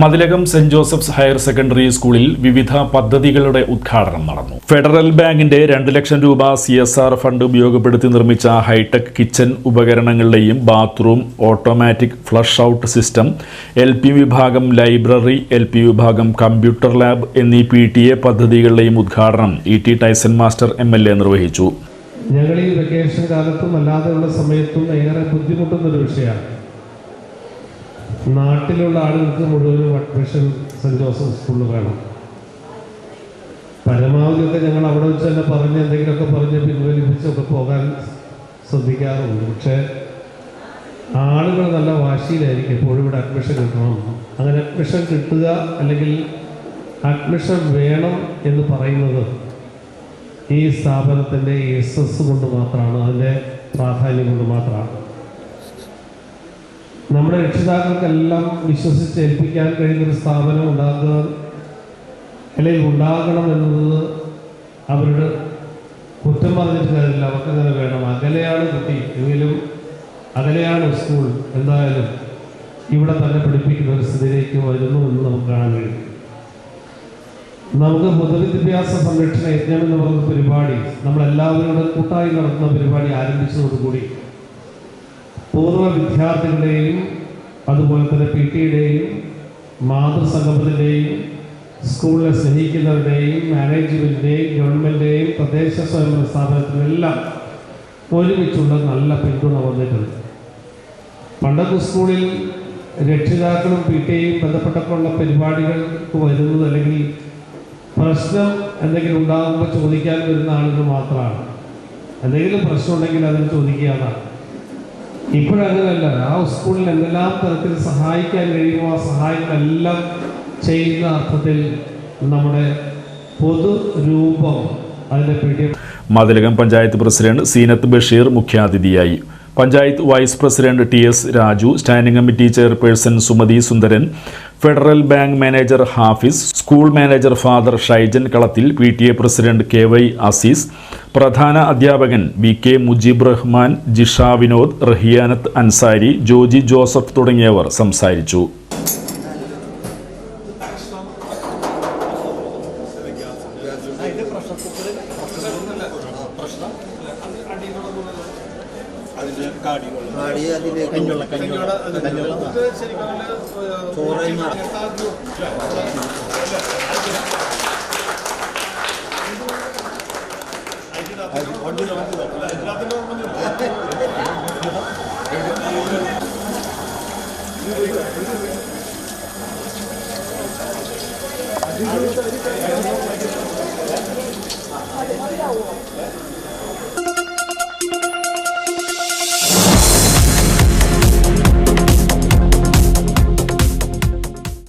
Mathilakam saint Joseph's higher secondary സ്കൂളിൽ വിവിധ പദ്ധതികളുടെ ഉദ്ഘാടനം നടന്നു. ഫെഡറൽ ബാങ്കിന്റെ രണ്ട് ലക്ഷം രൂപ സി എസ് ആർ ഫണ്ട് ഉപയോഗപ്പെടുത്തി നിർമ്മിച്ച ഹൈടെക് കിച്ചൺ ഉപകരണങ്ങളുടെയും bathroom automatic flush out system L P വിഭാഗം ലൈബ്രറി എൽ പി വിഭാഗം കമ്പ്യൂട്ടർ ലാബ് എന്നീ പി ടി എ പദ്ധതികളുടെയും ഉദ്ഘാടനം E T Tyson master M L A നിർവഹിച്ചു. ഞങ്ങൾ ഈ വെക്കേഷൻ കാലത്തും അല്ലാതെയുള്ള സമയത്തും ഏറെ ബുദ്ധിമുട്ടുന്നൊരു വിഷയമാണ്. നാട്ടിലുള്ള ആളുകൾക്ക് മുഴുവനും അഡ്മിഷൻ സെന്റ് ജോസഫ് സ്കൂളിൽ വേണം. പരമാവധിയൊക്കെ ഞങ്ങൾ അവിടെ വെച്ച് തന്നെ പറഞ്ഞ് എന്തെങ്കിലുമൊക്കെ പറഞ്ഞ് പിൻവലിപ്പിച്ചൊക്കെ പോകാൻ ശ്രദ്ധിക്കാറുണ്ട്. പക്ഷേ ആളുകൾ നല്ല വാശിയിലായിരിക്കും എപ്പോഴും ഇവിടെ അഡ്മിഷൻ കിട്ടണം. അങ്ങനെ അഡ്മിഷൻ കിട്ടുക അല്ലെങ്കിൽ അഡ്മിഷൻ വേണം എന്ന് പറയുന്നത് ഈ സ്ഥാപനത്തിന്റെ എസ് എസ് കൊണ്ട് മാത്രമാണ് അതിന്റെ പ്രാധാന്യം കൊണ്ട് മാത്രമാണ്. നമ്മുടെ രക്ഷിതാക്കൾക്കെല്ലാം വിശ്വസിച്ച് ഏൽപ്പിക്കാൻ കഴിയുന്നൊരു സ്ഥാപനം ഉണ്ടാക്കുക അല്ലെങ്കിൽ ഉണ്ടാകണം എന്നത് അവരുടെ കുറ്റം പറഞ്ഞിട്ട് കാര്യമില്ല. അവർക്ക് അങ്ങനെ വേണം. അകലെയാണ് കുട്ടി. എങ്കിലും അകലെയാണ് സ്കൂൾ എന്തായാലും ഇവിടെ തന്നെ പഠിപ്പിക്കുന്ന ഒരു സ്ഥിതിയിലേക്ക് വരുന്നു എന്ന് നമുക്ക് കാണാൻ കഴിയും. നമുക്ക് പൊതുവിദ്യാഭ്യാസ സംരക്ഷണ യജ്ഞം എന്ന് പറയുന്ന പരിപാടി നമ്മളെല്ലാവരും കൂടെ കൂട്ടായി നടത്തുന്ന പരിപാടി ആരംഭിച്ചതോടുകൂടി പൂർവ വിദ്യാർത്ഥികളുടെയും അതുപോലെ തന്നെ പി ടിയുടെയും മാതൃസംഗമത്തിന്റെയും സ്കൂളിനെ സ്നേഹിക്കുന്നവരുടെയും മാനേജ്മെന്റിന്റെയും ഗവൺമെന്റിന്റെയും തദ്ദേശ സ്വയംഭരണ സ്ഥാപനത്തിനെല്ലാം ഒരുമിച്ചുള്ള നല്ല പിന്തുണ വന്നിട്ടുണ്ട്. പണ്ടത്തെ സ്കൂളിൽ രക്ഷിതാക്കളും പി ടിയും ബന്ധപ്പെട്ടൊക്കെയുള്ള പരിപാടികൾക്ക് വരുന്നത് അല്ലെങ്കിൽ പ്രശ്നം എന്തെങ്കിലും ഉണ്ടാകുമ്പോൾ ചോദിക്കാൻ വരുന്ന ആളുകൾ മാത്രമാണ്. എന്തെങ്കിലും പ്രശ്നം ഉണ്ടെങ്കിൽ അതിന് ചോദിക്കുകയാണ് ഇപ്പോഴങ്ങനെയല്ല ആ സ്കൂളിൽ എന്തെല്ലാം തരത്തിൽ സഹായിക്കാൻ കഴിയുമോ ആ സഹായങ്ങളെല്ലാം ചെയ്യുന്ന അർത്ഥത്തിൽ നമ്മുടെ പൊതുരൂപം അതിന്റെ പിടി മതിലകം പഞ്ചായത്ത് പ്രസിഡന്റ് സീനത്ത് ബഷീർ മുഖ്യാതിഥിയായി. Panchayat vice president T S Raju standing committee chairperson Sumathi Sundaran Federal Bank manager Hafis school manager father Shaijan Kalathil P T A president K Y Azeez പ്രധാന അധ്യാപകൻ V K Mujeeb Rahman Jisha Vinod Rahiyanath Ansari Joji Joseph തുടങ്ങിയവർ സംസാരിച്ചു. കാടി അതിൽ കഞ്ഞുള്ള കഞ്ഞുള്ള കഞ്ഞുള്ള ചോറ്